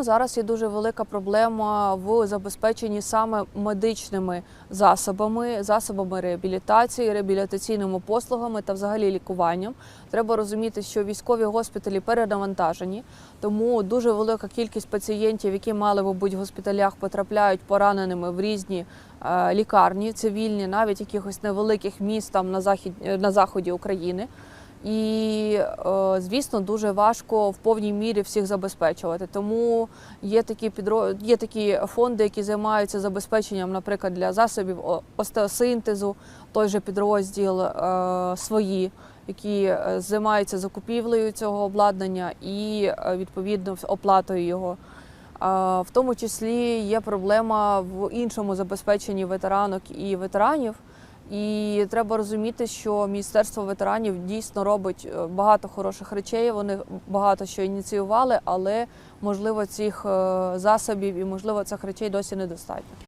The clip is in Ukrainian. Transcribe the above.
Зараз є дуже велика проблема в забезпеченні саме медичними засобами, засобами реабілітації, реабілітаційними послугами та взагалі лікуванням. Треба розуміти, що військові госпіталі перенавантажені, тому дуже велика кількість пацієнтів, які мали в госпіталях, потрапляють пораненими в різні е, лікарні цивільні, навіть якихось невеликих міст там на захід на заході України. І, е, звісно, дуже важко в повній мірі всіх забезпечувати. Тому є такі підро... є такі фонди, які займаються забезпеченням, наприклад, для засобів остеосинтезу, той же підрозділ е, свої, які е, займаються закупівлею цього обладнання і відповідно оплатою його. В тому числі є проблема в іншому забезпеченні ветеранок і ветеранів. І треба розуміти, що Міністерство ветеранів дійсно робить е, багато хороших речей. Вони багато що ініціювали, але можливо цих е, засобів і можливо цих речей досі недостатньо.